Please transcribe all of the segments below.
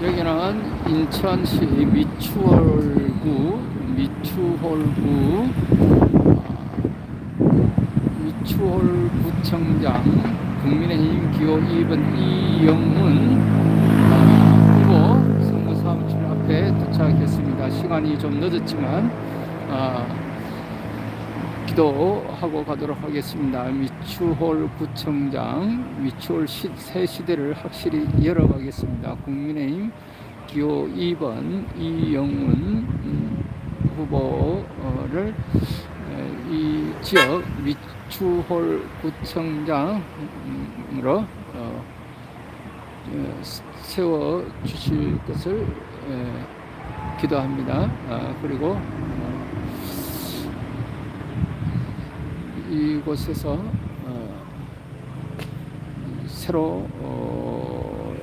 여기는 인천시 미추홀구 미추홀구 아, 미추홀구청장 국민의힘 기호 2번 이영문 아, 후보 선거사무실 앞에 도착했습니다. 시간이 좀 늦었지만 아, 기도하고 가도록 하겠습니다. 미추홀 구청장, 미추홀 시, 새 시대를 확실히 열어가겠습니다. 국민의힘 기호 2번 이영문 음, 후보를 에, 이 지역 미추홀 구청장으로 어, 어, 세워 주실 것을 에, 기도합니다. 아, 그리고 어, 이곳에서 어, 새로 어,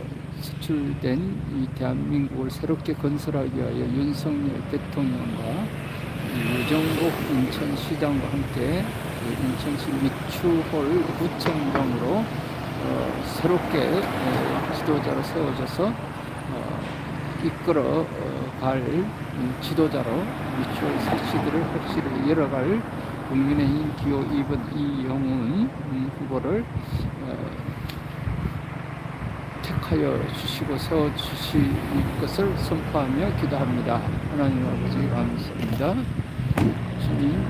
선출된 이 대한민국을 새롭게 건설하기 위하여 윤석열 대통령과 이 유정복 인천시장과 함께 그 인천시 미추홀 구청장으로 어, 새롭게 에, 지도자로 세워져서 어, 이끌어 어, 갈 음, 지도자로 미추홀 새시대를 확실히 열어갈 국민의힘 기호 2번 이영훈 음, 후보를 어, 택하여 주시고 세워 주실 것을 선포하며 기도합니다. 하나님 아버지 감사합니다. 주님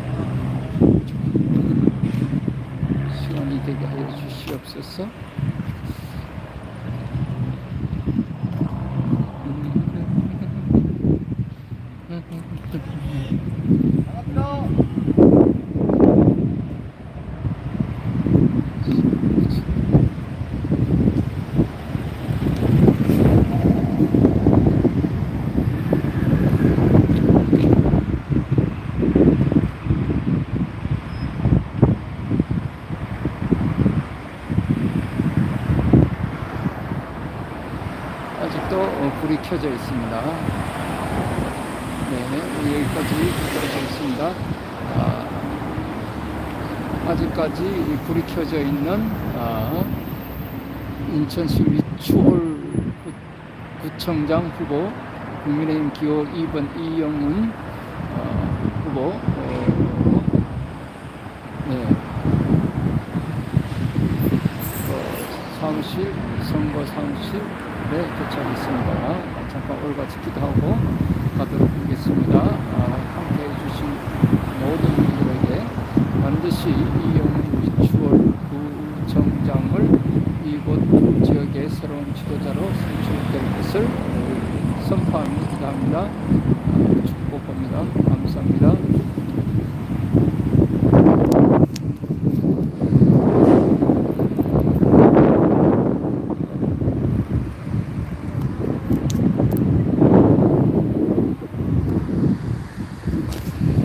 시간이 되게 하여 주시옵소서. 아직도 어, 불이 켜져 있습니다. 네, 여기까지 켜져 있습니다. 아, 아직까지 이 불이 켜져 있는 아, 인천시 위추홀 구- 구청장 후보 국민의힘 기호 2번 이영훈 어, 후보 어, 네. 어, 사무실 선거 사무실에 도착했습니다. 잠깐 올같이 기도하고 가도록 하겠습니다. 아, 함께 해주신 모든 분들에게 반드시 이영훈 미추홀 구청장을 이곳 지역의 새로운 지도자로 선출될 것을 어, 선포합니다. 축복합니다. 감사합니다.